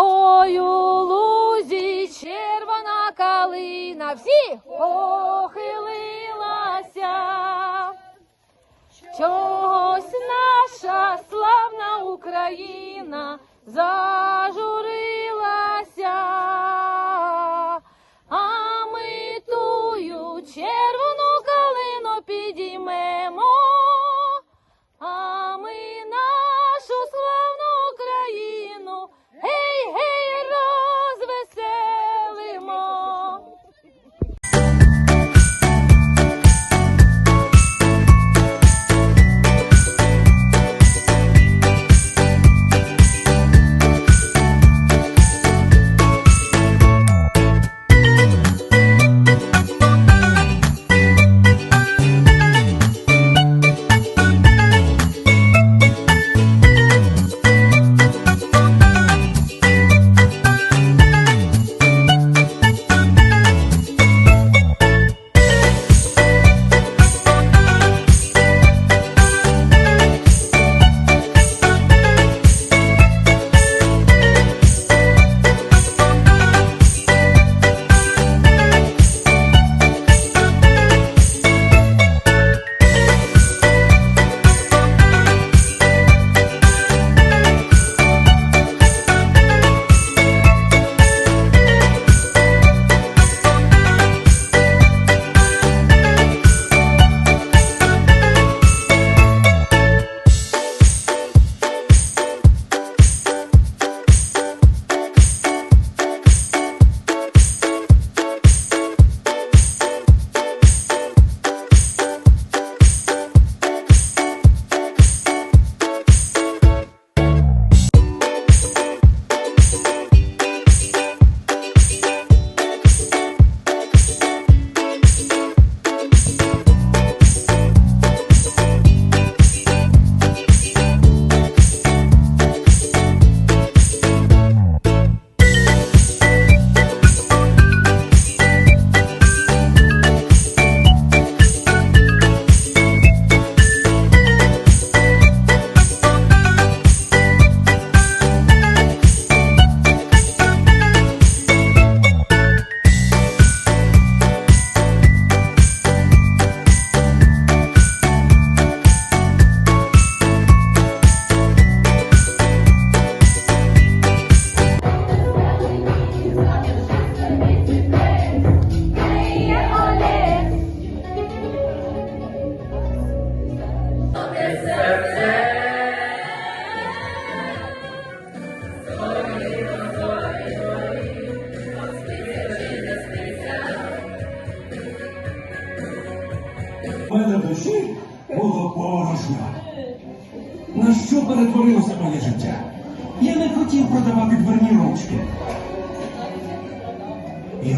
Ой, у лузі червона калина всі похилилася, чогось наша славна Україна. за В мене душі було порожньо. На що перетворилося моє життя? Я не хотів продавати дверні ручки. І